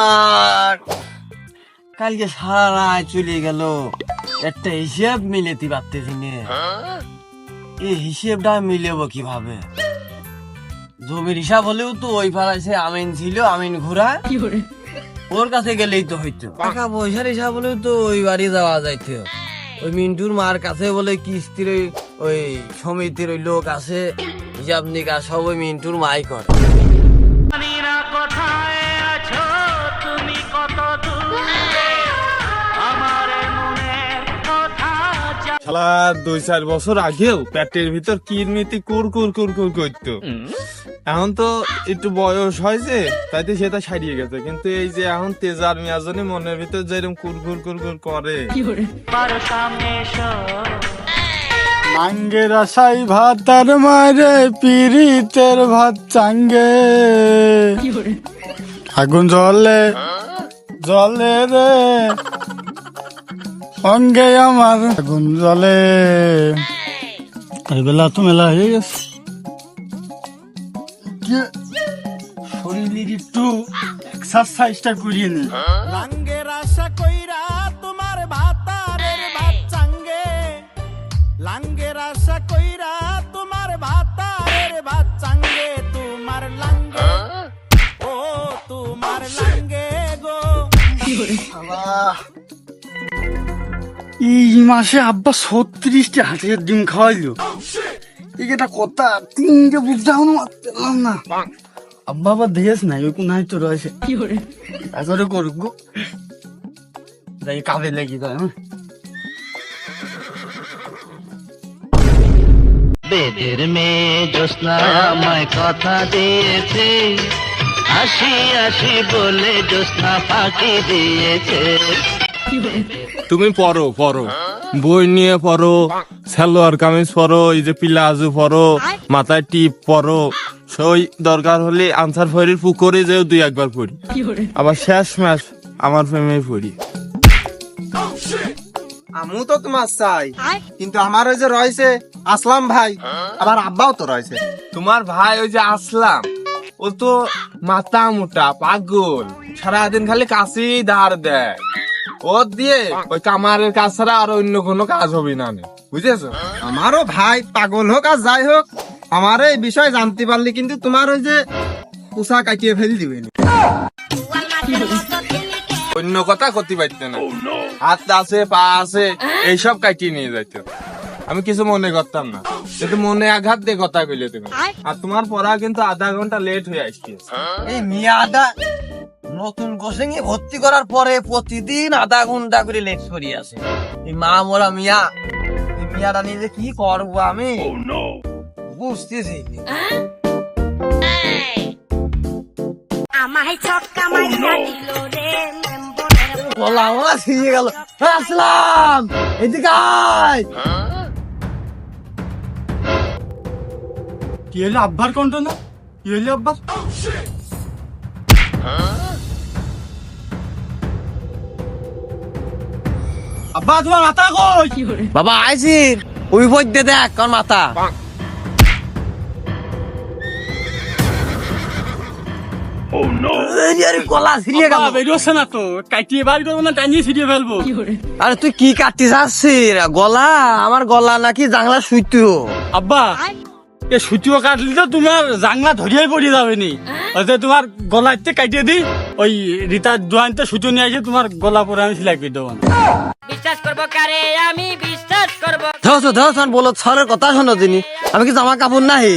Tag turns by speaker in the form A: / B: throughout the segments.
A: শালার কালকে সারা রাত চলে গেল। একটা হিসেব মিলেতে পারতেছি না। এই হিসেবটা মিলেব কীভাবে? জমির হিসাব হলেও তো ওই পাড়ায় আমিন ছিল আমিন ঘোরা ওর কাছে গেলেই তো হইতো। টাকা পয়সার হিসাব হলেও তো ওই বাড়ি যাওয়া যাইতো। ওই মিন্টুর মার কাছে বলে কিস্তির ওই ওই সমিতির ওই লোক আছে। হিসাব নিকাশ সব ওই মিন্টুর মাই করে।
B: শালা দুই চার বছর আগেও পেটের ভিতর কিরমিতি কুর কুর কুর কুর করতো। এখন তো একটু বয়স হয়েছে তাইতে সেটা সারিয়ে গেছে। কিন্তু এই যে এখন তেজার মিয়াজনে মনের ভিতর যেরকম কুর কুর কুর কুর করে।
C: নাঙ্গের আশাই ভাতার মারে পিরিতের ভাত চাঙ্গে। আগুন জলে জলে রে। অঙ্গে আমার আগুন জলে এই বেলা তো মেলা হয়ে গেছে। কি- শরীরের একটু এক্সারসাইজটা করিয়ে নি।
D: লাঙ্গের আশা কইরা তোমার ভাতারের ভাত চাঙ্গে লাঙ্গের আশা কইরা তোমার ভাতারের ভাত চাঙ্গে তোমার লাঙ্গে। ও তোমার লাঙ্গে গো।
C: এই মাসে আব্বা ছত্রিশটা হাতের ডিম খাওয়াইলো। এটা কথা তিনটে বুঝতে এখনও মারতে পারলাম না। আব্বা আবার দিয়েছ নাই ওই কোনায় তো রয়েছে। এতরে করুক গো। যাই কাজে লেগে যায় হ্যাঁ।
E: বেদের মেয়ে জ্যোৎস্না আমায় কথা দিয়েছে। আসি আসি বলে জ্যোৎস্না ফাঁকি দিয়েছে।
B: তুমি পড়ো পড়ো। বই নিয়ে পড়ো সালোয়ার কামিজ পড়ো এই যে পিলাজু পড়ো মাথায় টিপ পড়ো। সই দরকার হলে আনসার ফরির পুকুরে যেও দুই একবার পড়ি। আবার শেষ ম্যাচ আমার প্রেমে পড়ি।
F: আমু তো তোমার চাই কিন্তু আমার ওই যে রয়েছে আসলাম ভাই আবার আব্বাও তো রয়েছে।
B: তোমার ভাই ওই যে আসলাম ও তো মাথা মোটা পাগল। সারাদিন খালি কাছেই ধার দেয়। ও দিয়ে ওই কামারের কাজ ছাড়া আর অন্য কোনো কাজ হবে না বুঝেছ?
F: আমারও ভাই পাগল হোক আর যাই হোক আমার এই বিষয় জানতে পারলি, কিন্তু তোমার ওই যে পোষা কাটিয়ে ফেল দিবে
B: অন্য কথা করতে পারতে না। হাত আছে, পা আছে, এইসব কাটিয়ে নিয়ে যাইতো আমি কিছু মনে করতাম না। কিন্তু মনে আঘাত দিয়ে কথা কইলে তুমি। আর তোমার পড়া কিন্তু আধা ঘণ্টা লেট হয়ে আসছে।
A: এই মিয়াটা নতুন কোচিং এ ভর্তি করার পরে প্রতিদিন আধা ঘণ্টা করে লেট করি আছে এই মা মোরা মিয়া এই মিয়াটা নিয়ে যে কি করব আমি? বুঝতেছি
G: আমায় ছক্কা মাইরা দিল রে মেম্বরের
A: গলা আমার ছিঁড়ে গেল। আসলাম। এদিকে আয়।
C: কি হলো আব্বার কণ্ঠ না? কি হলো আব্বা তোমার মাথা কই?
A: বাবা আইছি। ওই বইতে দেখ কোন মাথা। আরে তুই কি কাটতে যাচ্ছিস গলা আমার গলা নাকি জাংলা শুইতো।
C: আব্বা এ সুতিও কাটলি তো তোমার জাংলা ধরিয়াই পড়ে যাবে নি। ওই তোমার গলা ইতে কাটিয়ে দি ওই রিতার দোয়ানতে সুতো নিয়ে এসে তোমার গলা পরে আমি সিলাই করে দেবো
G: বিশ্বাস করব কারে আমি বিশ্বাস করব
A: ধরছ বলো সরের কথা শোনো তিনি আমি কি জামা কাপড় নাহি?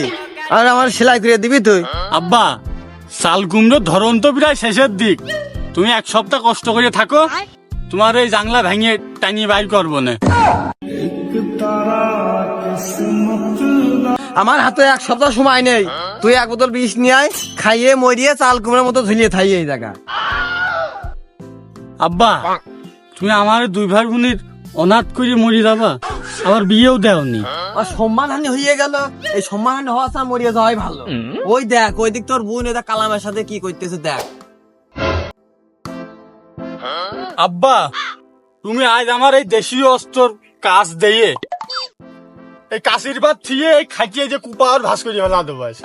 A: আর আমার সেলাই করে দিবি তুই।
C: আব্বা চাল কুমড়োর ধরন তো প্রায় শেষের দিক তুমি এক সপ্তাহ কষ্ট করে থাকো। তোমার এই জাংলা ভেঙে টানিয়ে বাইর করব না
A: আমার হাতে এক সপ্তাহ সময় নেই। তুই এক বোতল বিষ নিয়ে আয় খাইয়ে মরিয়ে চাল কুমড়ের মতো ঝুলিয়ে থাই এই জায়গা।
C: আব্বা তুমি আমার দুই ভাই বোনের অনাথ করে মরি যাবা আবার বিয়েও দেওনি।
A: আর সম্মানহানি হয়ে গেল এই সম্মানহানি হওয়া ছাড়া মরিয়ে যাওয়াই ভালো। ওই দেখ ওই দিক তোর বোন এটা কালামের সাথে কি করতেছে দেখ।
C: আব্বা তুমি আজ আমার এই দেশীয় অস্ত্রর কাজ দিয়ে এই কাশির বাদ থিয়ে এই খাটিয়ে যে কুপা আর ভাস করিয়ে ফেলা দেবো আজ।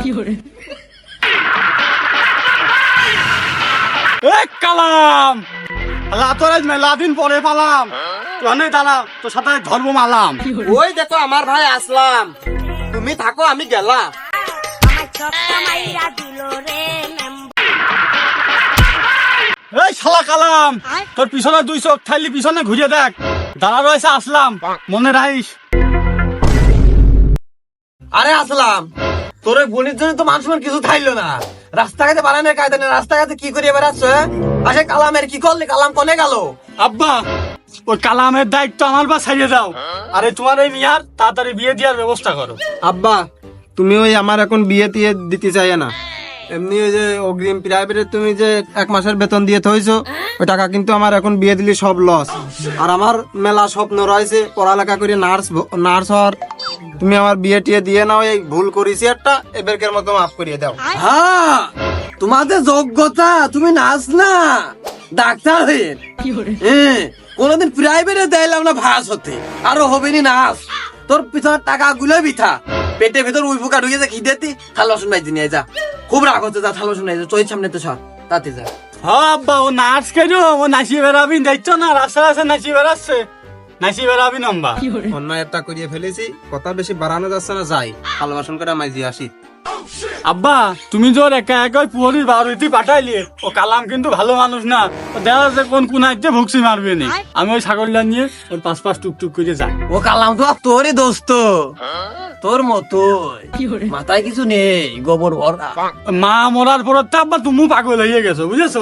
C: এ কালাম! আল্লাহ তোর আজ মেলা দিন পরে পালাম। তুই দাঁড়া তোর সাথে ধর্ম মালাম
A: ওই দেখো আমার ভাই আসলাম। তুমি থাকো আমি গেলাম।
C: এই শালা কালাম তোর পিছনে দুই চোখ থাইলি পিছনে ঘুরিয়ে দেখ। দাঁড়া রয়েছে আসলাম। মনে রাখিস?
A: আরে আসলাম। তোর ওই বোনের জন্য তো মানুষ কিছু থাইলো না। রাস্তাঘাটে বানানোর কায়দা নেই রাস্তাঘাটে কি করিয়ে বেড়াচ্ছ হ্যাঁ? আসে কালামের কি করলি? কালাম কনে গেল?
C: আব্বা ওই কালামের দায়িত্ব আমার বা ছাড়িয়ে দাও। আরে তোমার এই মিয়ার তাড়াতাড়ি বিয়ে দেওয়ার ব্যবস্থা করো।
F: আব্বা তুমি ওই আমার এখন বিয়ে টিয়ে দিতে চাই না। এমনি ওই যে অগ্রিম প্রাইভেটে তুমি যে এক মাসের বেতন দিয়ে থইছো ওই টাকা কিন্তু আমার এখন বিয়ে দিলে সব লস আর আমার মেলা স্বপ্ন রয়েছে পড়ালেখা করে নার্স নার্স হওয়ার। তুমি আমার বিয়ে টিয়ে দিয়ে নাও এই ভুল করেছি একটা এবারকার মতো মাফ করিয়ে দাও।
A: হ্যাঁ তোমাদের যোগ্যতা তুমি নাচ না। ডাক্তার হয়ে হ্যাঁ কোনোদিন প্রাইভেটে দিলাম না ভাস হতে। আরও হবে নি নাচ। তোর পিছনের টাকা গুলো বিথা পেটে ভেতর উই ফুকা ঢুকে যা খিদেতি থাল বাসন মাইতে নিয়ে যা। খুব রাগ হচ্ছে যা থাল বাসন মাইতে চোখের সামনে তো সর। তাতে যা।
C: হ্যাঁ আব্বা ও নাচ কেন? ও নাচি বেড়াবি দেখছ না? রাস্তা রাস্তা নাচি বেড়াচ্ছে। নম্বা
F: অন্যায় একটা করিয়ে ফেলেছি কথা বেশি বাড়ানো যাচ্ছে না যাই। ভালোবাসন করে মাইজি আসি।
C: আব্বা তুমি জোর একা একা ওই পুহরির বাড়িতে পাঠাইলি। ও কালাম কিন্তু ভালো মানুষ না। ও দেখা যাচ্ছে কোন কোন আইতে ভুকসি মারবে নি। আমি ওই ছাগলটা নিয়ে ওর পাঁচ পাঁচ টুকটুক করে যাই।
A: ও কালাম তো তোরই দোস্ত। তোর মতো মাথায় কিছু নেই গোবর ভরা।
C: মা মরার পর তো আব্বা তুমি পাগল হয়ে গেছো বুঝেছ?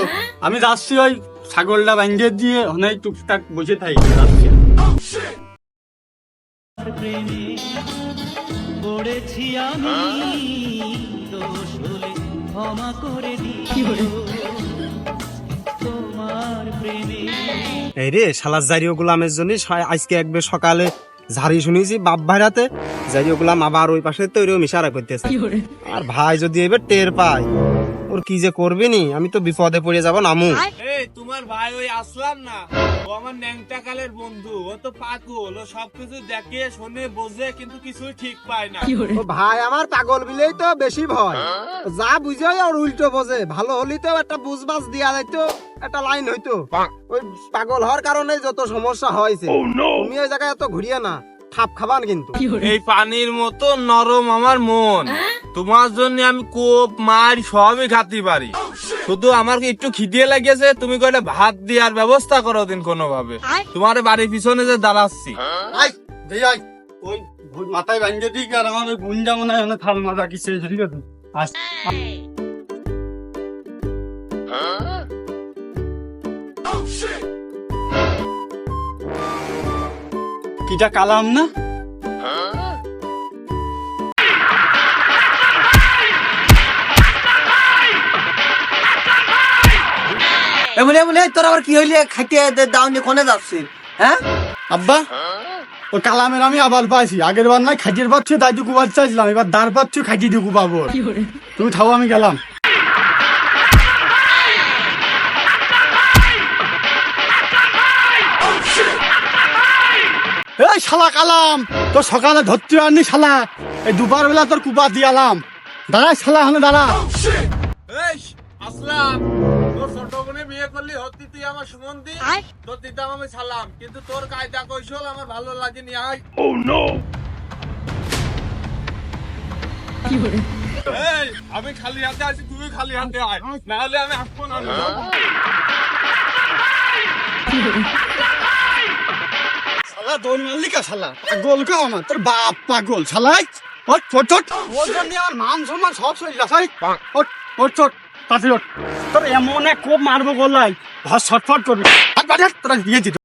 C: আমি যাচ্ছি ওই ছাগলটা ভাঙ্গে দিয়ে অনেক টুকটাক বসে থাকি। যাচ্ছি
D: পড়েছি আমি দোষ হলে ক্ষমা করে দিও তোমার প্রেমে
F: এই রে শালা জারিও গুলামের জন্য আজকে একবার সকালে ঝাড়ি শুনেছি বাপ ভাইরাতে। জারিও গুলাম আবার ওই পাশে তৈরিও মিশারা করতেছে। আর ভাই যদি এবার টের পায় ওর কি যে করবে নি? আমি তো বিপদে পড়ে যাব নামু।
B: তোমার ভাই ওই আসলাম না। ও আমার ন্যাংটা কালের বন্ধু ও তো পাগল ও সবকিছু দেখে শোনে বোঝে কিন্তু কিছুই ঠিক পায় না।
F: ও ভাই আমার পাগল বিলেই তো বেশি ভয়। যা বুঝে ওর উল্টো বোঝে ভালো হলি তো একটা বুঝবাজ দিয়া যাইতো একটা লাইন হইতো। ওই পাগল হওয়ার কারণে যত সমস্যা হয়েছে। তুমি ওই জায়গায় এত ঘুরিয়ে না খাপ খাবান কিন্তু।
B: এই পানির মতো নরম আমার মন। তোমার জন্য আমি কোপ মার সবই খাতে পারি। শুধু আমার একটু খিদে লাগিয়েছে তুমি কয়টা ভাত দেওয়ার ব্যবস্থা করো দিন কোনো ভাবে তোমার বাড়ির পিছনে যে দাঁড়াচ্ছি।
C: দেই ওই মাথায় ভাঙ্গে দিক আর আমার গুঞ্জা মনে হয় থাল মাজা কিছু ঠিক আছে? আস কিটা কালাম না?
A: এমনি এমনি তোর আবার কি হইলে? খাইতে দাও নিয়ে কোনে যাচ্ছিস? হ্যাঁ?
C: আব্বা ও কালামের আমি আবার পাইছি। আগের বার নাই খাটির পাচ্ছি তাই টুকু বাদ চাইছিলাম এবার দাঁড় পাচ্ছি খাটি টুকু পাবো তুমি থাও আমি গেলাম। এই শালা কালাম তোর সকালে ধরতে আনি শালা। এই দুবার বেলা তোর কুপা দিয়ালাম দাঁড়া শালা হলে দাঁড়া।
B: আমার সুমন্দি তোর দিতাম আমি সালাম কিন্তু তোর কায়দা কৌশল আমার ভালো লাগেনি এই আমি খালি হাতে আছি তুই খালি হাতে আয়। নাহলে আমি আসব না
C: শালা দৌড় মারলি কা শালা? পাগল কা আমার? তোর বাপ পাগল শালাই। ওট ওট ওট ওর জন্য আমার মান সম্মান সব চলে যাচ্ছে ওট ওট ওট ওট তোর এমন এক কোপ মারবো গোলাই ভাত ছটফট করবি। আর তোরা দিয়ে